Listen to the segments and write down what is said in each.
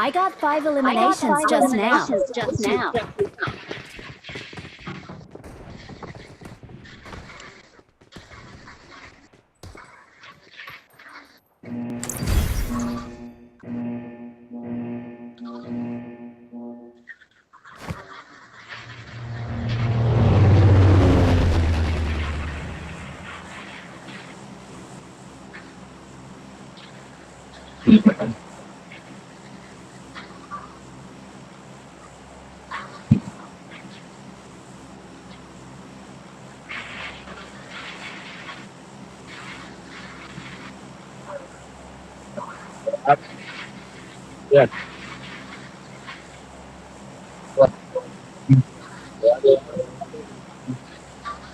I got five eliminations just now. just now เพื่อน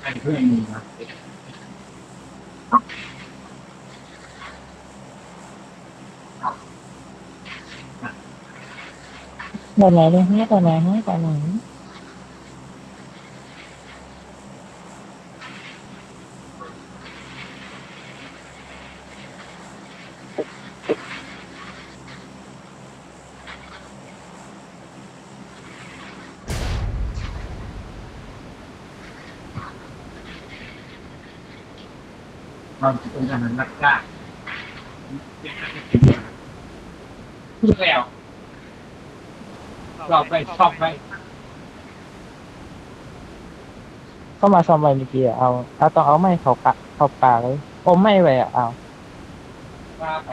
ให้เพื่อนมี เลยฮะตอนอนไหนความเป็นการนักกล้าพูดแล้วชอบไปชอบไปเข้ามาซ่อมไว้เมื่อกี้อะเอาเอาต้องเอาไม้เข้ากะเขาปากเลยอมไม่ไว้อะเอาว่าไป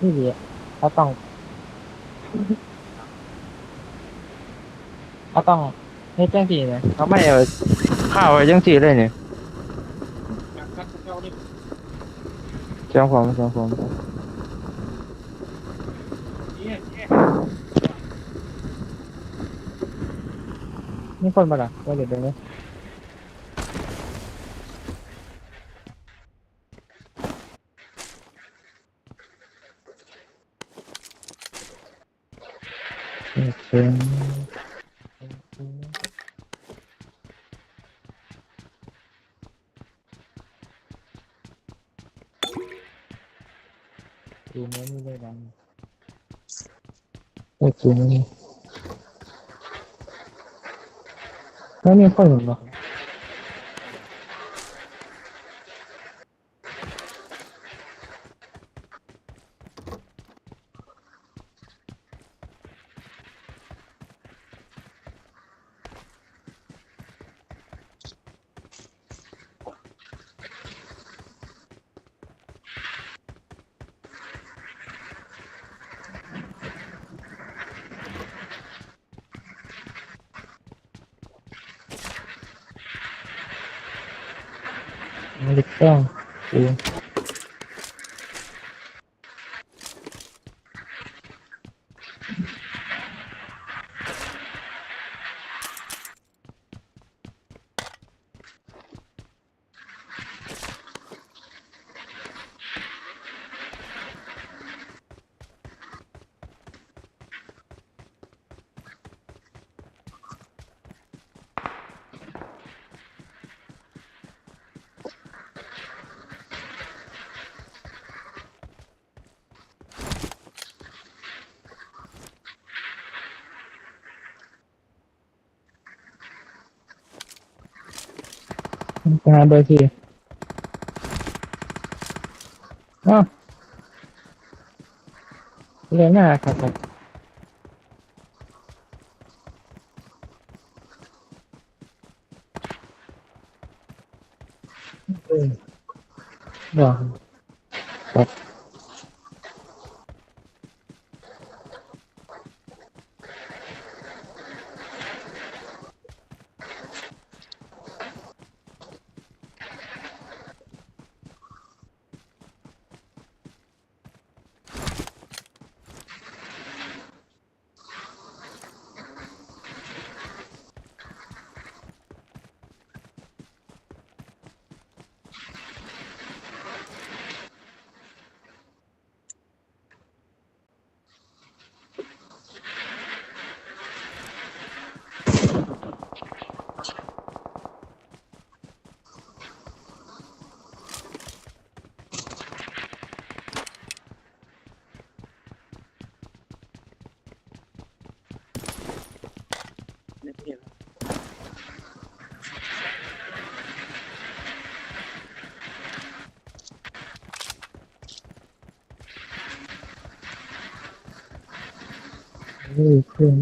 นี่ดีอะเอาต้องเอาต้องเฮ็ดจังซี่เนี่ยเอาไม่เอาข้าวไว้จังซี่เลยเนี่ย จากกันเจ้านี่ จังผมจังผมเนี่ยเนี่ยมีคนมาล่ะว่าเดี๋ยวเดี๋ยนี้โอเคดีไหมไม่ได้ดัง โอเคนี่แล้ วมีค นอยู่เหรอไม่ นี่เครื่อง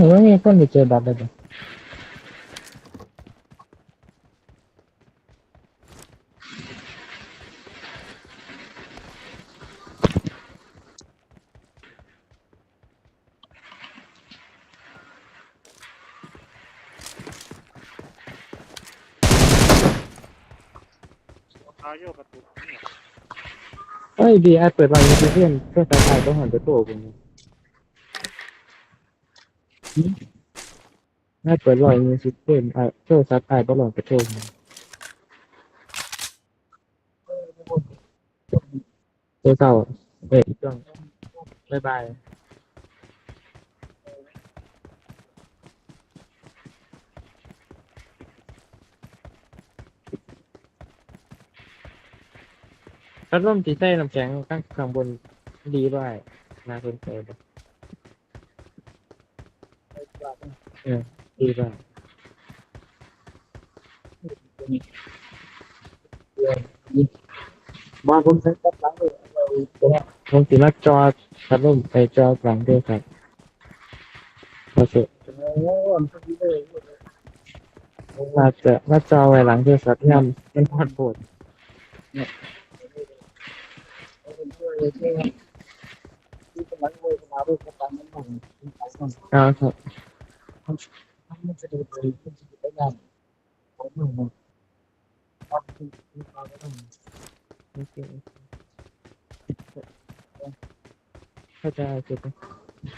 นี่หนูว่มีคนไปเจอบัตรเลยปะพาโยกเนี่ยเอ้ยดีไอเปิดไว้เพื่อนเพื่อนสายถ่ายต้องหันไปโต้กั นไอเปิดไว้มีซิสเต็มไอเพื่อซัดไอต้องหลอกไปโต้กันตัวเก่าเอ้ยจ้องบ๊ายบายถ้าร่มตีใส่น้ำแข็งข้างข้างบนดีด้วยน่าสนใจปะ เออดีด้วยบ้านผมใช้ตัดหลังเลยผมตีมาจอพัดลมไปจอหลังด้วยครับโอเคมาจะมาจอไว้หลังด้วยครับย่ำเป็นพอดบดอ่าครับโอเคเข้าคแล้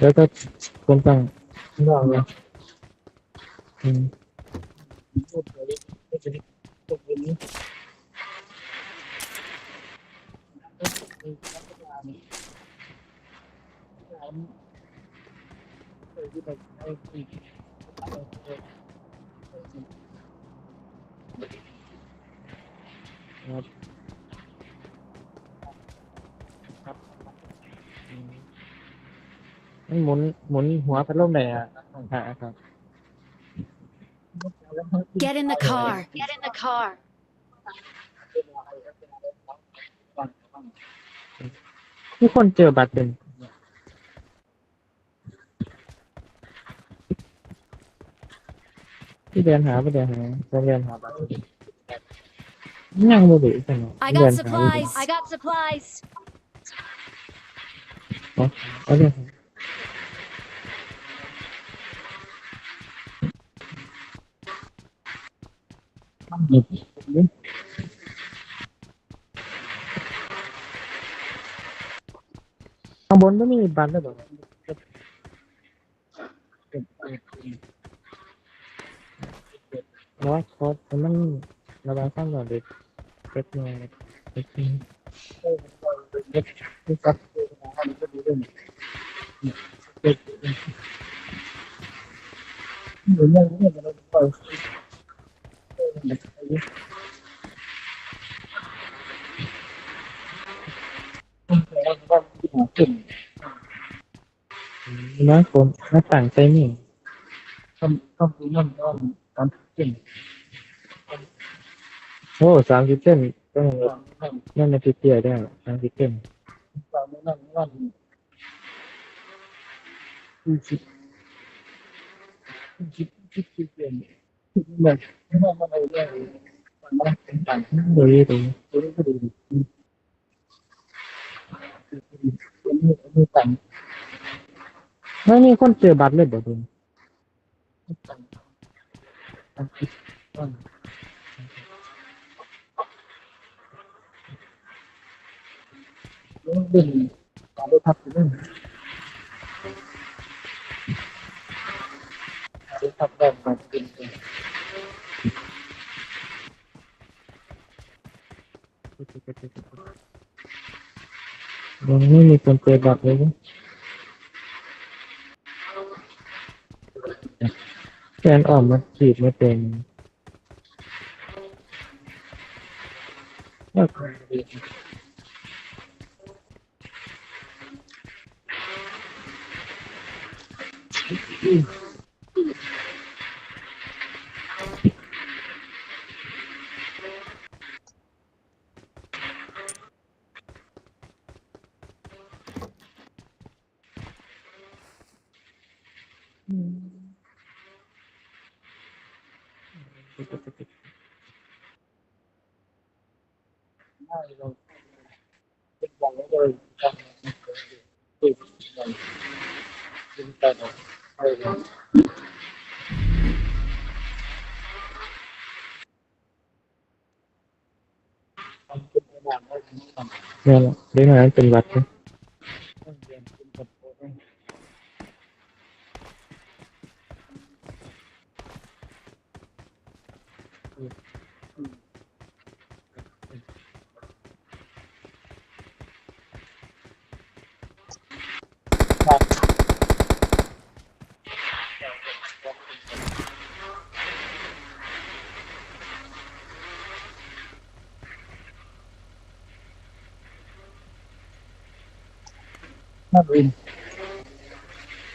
วก็คนฟังรอบเลยอืม ครับครับอืมมันหมุนหมุนหัวพัดลมไหนอะอ่าครับ Get in the car. Get in the car. มีคนเจอบัตรเป็น ที่เดินหาไปเดินหาไปเดินหาบัตรยังบ่ด้ใช่ไหม I เดิน got หา supplies. I got supplies. เอาเดินหาข้างบนไม่มีบัตรเลยเหรอ ร้อยคอร์สมันระบายความร้อนเด็กเล็กน้อยเล็กน้อยเล็กเล็กน้อยผมหน้าต่างใช้นี่นนั่นกัน โอ้สามสิบเส้นต้องนั่นในพิเตียได้สามสิบเส้นคิดคิดคิดคิดเปลี่ยนคิดแบบไม่ต้องมาเอาเรื่องมันมาเป็นต่างโดยตรงตัวนี้ก็ดูดีตัวนี้ตัวนี้ต่างไม่มีคนเจอบัตรเลยบ่ดูต่าง ต่างคิดต่างเรื่องการได้พัก แกนอบัตรเลยแฟนออกมาจีบไม่เป็นแล้วก็ไม่เราเป็นวันแล้วเลยทำตื่นมันเป็นแต่อะไร เนี่ยแหละเรื่องนั้นเป็นวัดนะน่าบินเฮ้ยชื่อแวมเป็นที่ไหนนี่เพลงเออไปล้างแวมเป็นที่ไหน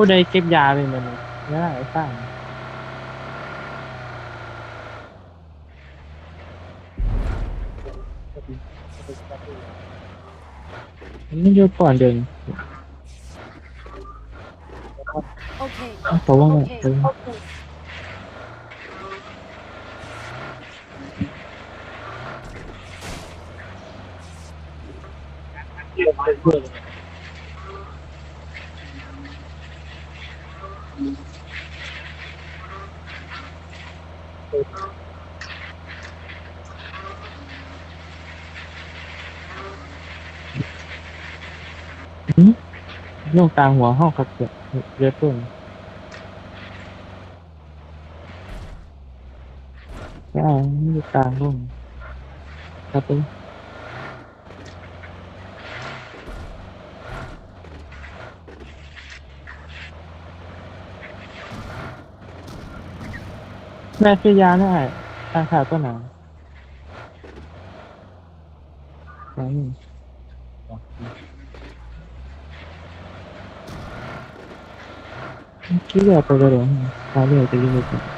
ผู้ใดเก็บยาเป็นมันนี่ไอ้สร้างมันอยู่ก่อนเดิน Okay. เพราะว่า Okay. เออ Okay. โยกกลางหัวห้องครับเกิดเรือต้นใช่ไม่อยู่กลางห้องครับผมแม่ซื้อยาได้ทางขาวตัวไหนอืมคิดว่าไปก็ ได้ตาเนี่ย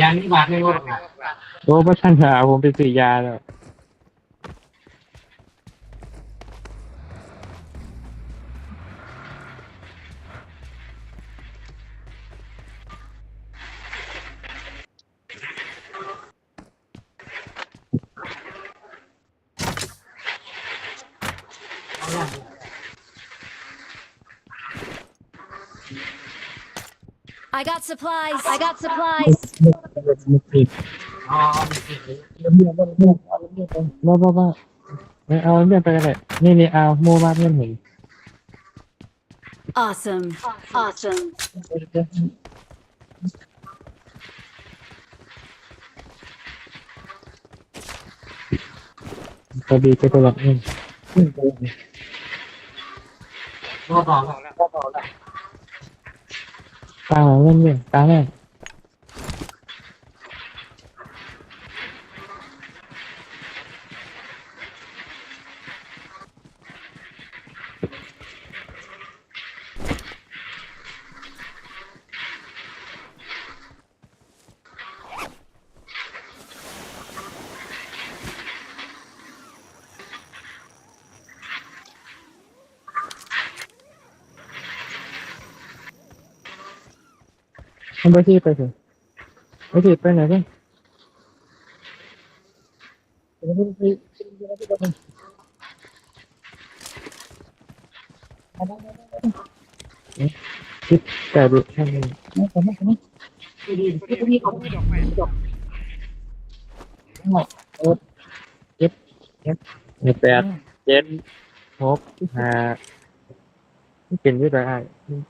ยางนี่บาทไม่ว่าโอ้พระท่านหาผมไปซื้อยาแล้ว I got supplies. I got supplies. มุกผิดอ๋อแเมียบ้างลูกเอาแล้วเมียไปบ้าบ้าบ้าไม่เอาเมียไปกันเลยนี่นี่เอาโมบ้าเมียหนี Awesome. Awesome. พอดีก็ตัวหลังเองก็บอแล้วก็บอแล้วตาเล่นเนี่ยตาแม่ ไปที่ไปสิไปที่ไปไหนกันไม่ที่ไปคิดแต่ดูแค่นี้ไม่ไม่ไไม่ดีองหเจ็ดเจ็ดนึ่แปดเจ็ดหกห้าเป็นยี่ห้ออะไ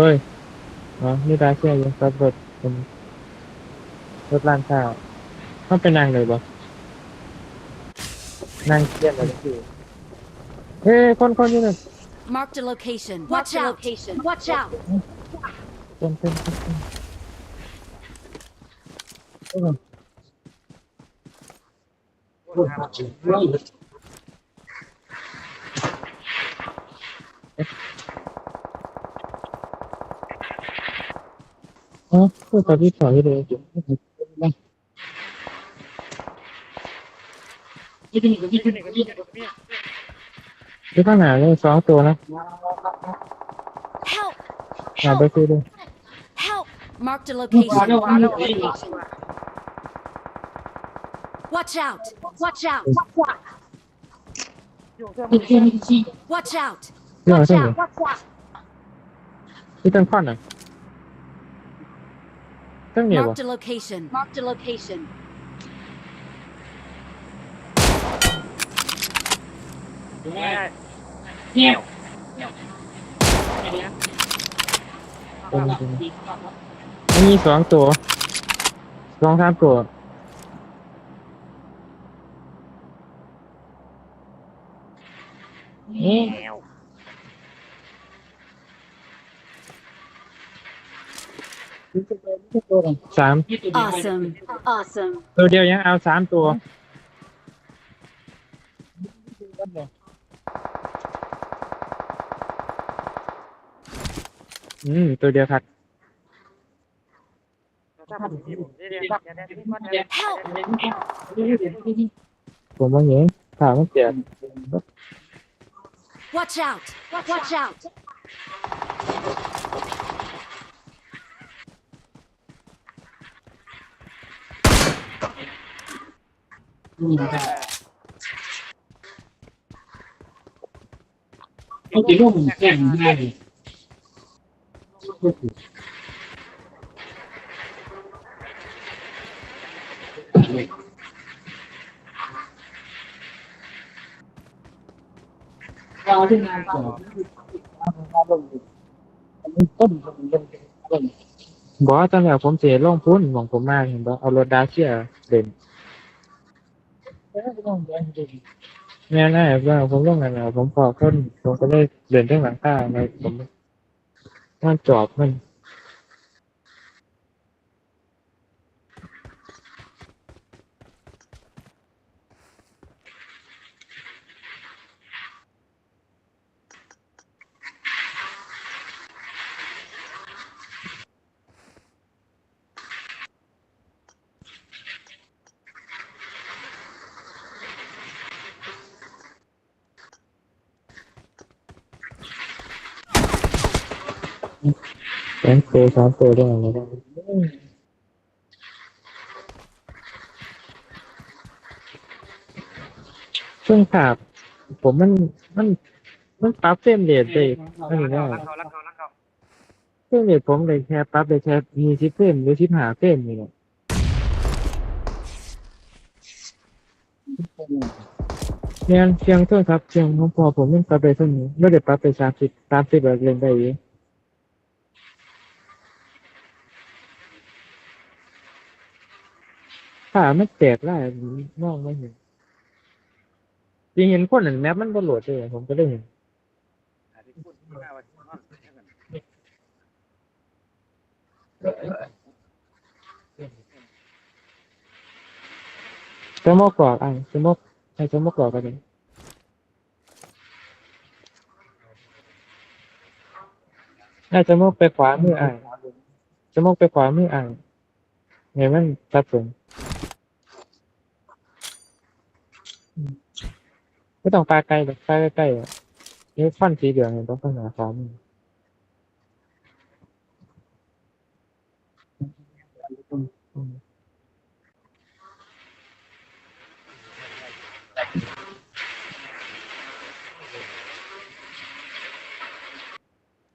เฮ้ยอ๋อนี่ร้านเชื่ออยู่ครับรถเป็นรถร้านข้าวเข้าไปนั่งเลยบ่นั่งเครียดอะไรอยู่เฮ้ยคนคนอยู่นั่น Marked a location. Watch out. Location. Watch out. เต้นเต้นเต้นเต้นอ๋อเพื่อตอนที่ถอยเ Ờ, 어, 또 đi 자기를 đi 해볼까? đi thằng nào lên xóa tường này nào đây kia đây help! Mark the location. Watch out! Watch out. Ừ. Watch out. Watch out! Đi thằng khoan này. Marked a location. Marked a location. เนี่ยเนี่ยตรงมีสองตัวสองสามตัวนี่ แล้วสาม Awesome. Awesome. ตัวเดียวยังเอาสามตัว อืม ตัวเดียวครับ Help! ผมว่าเห็นข่าวมันเสีย Watch out! Watch out! ต้องตีลูกแข่งได้เราที่งานก่อต้นบอกว่าตอนแรกผมเสียลงพุ่นของผมมากเห็นบ่เอารถดาเชียเด่น ต้องแดงดีแม่น่าว่าผมลงกันะผมพอคนผมก็เลยเดินทั้งหลังตาในผมมันจอบมัน แบงค์ตัวสามตัวได้อะไรได้ช่งขาบผมมันมัน มันปรับเฟรมเรทได้ไม่ได้รักเขารักเขารักเขาเฟรมเรทผมเลยแค่ปรับได้แค่มีสิบเฟรมหรือสิบห้าเฟรมนี่แหละเนี่ยเพียงเท่าครับเพียงของพอผมมันปรับได้เท่านี้ไม่ได้ปรับไปสามสิบสามสิบแบบเล่นได้อยู่ ขาไม่แตกได้มองไม่เห็นจริงเห็นคนหนึ่งแมปมันก็โหลดเลยผมก็ได้เห็นจะมอกรอกอะจะมอกให้จะมอกกรอกกันเลยน่าจะมอกไปขวามืออะจะมอกไปขวามืออะไงมันตัดผม ไม่ต้องปลาไกลหรอกลาใกล้ๆอะนี่ฟันสีเหลืองเนี่ยต้องข้างหน้าขวามือ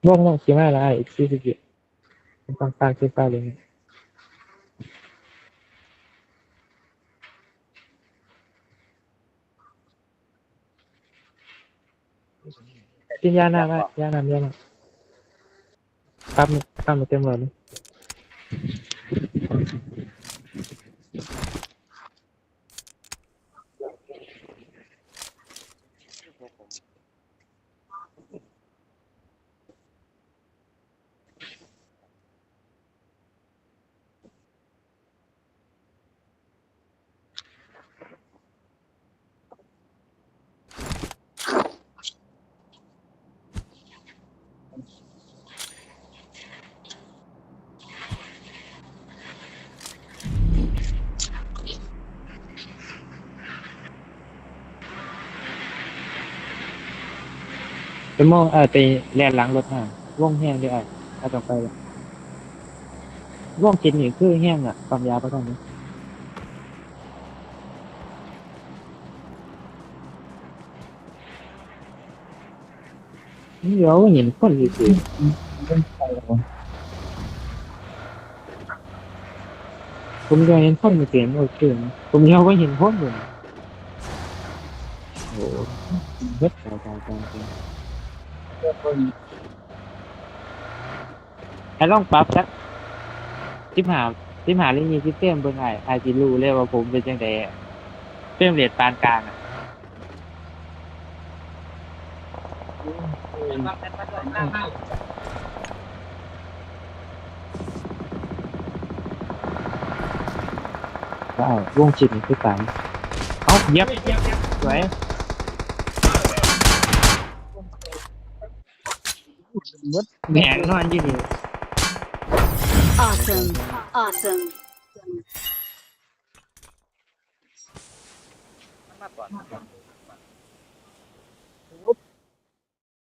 มว่องว่องขี่มาแล้วไอ้สี่สิบเอ็ดต้องปลาคือปลาเลยเนี่ย กินยาหน้าว่ายาหน้ำยาหน้ำปั๊บมันปั๊บมันเต็มหมดเลย จะมองเออไปแลนหลังรถห่าว่องแห้งด้วยไอะเอาต่อไปว่องกินนี่คือแห้งอะความยาวประมาณนี้เดี๋ยวเห็นคนอยู่สิผมยังเห็นคนอยู่เสียงโอ้ยเคผมยังว่าเห็นคนอยู่โอ้โหเบ็ดตายตายตายตาย ไอ้ลองปรับสักสิบหาสิบหาเรื่องนี้ที่เต็มเบิ่งไอ้ไอจีรู้เลยว่าผมเป็นจังไดเต็มเรียดปานกลางอะว้าววงจิตคือตายเอ้าเย็บสวย Man. Awesome. Awesome. awesome.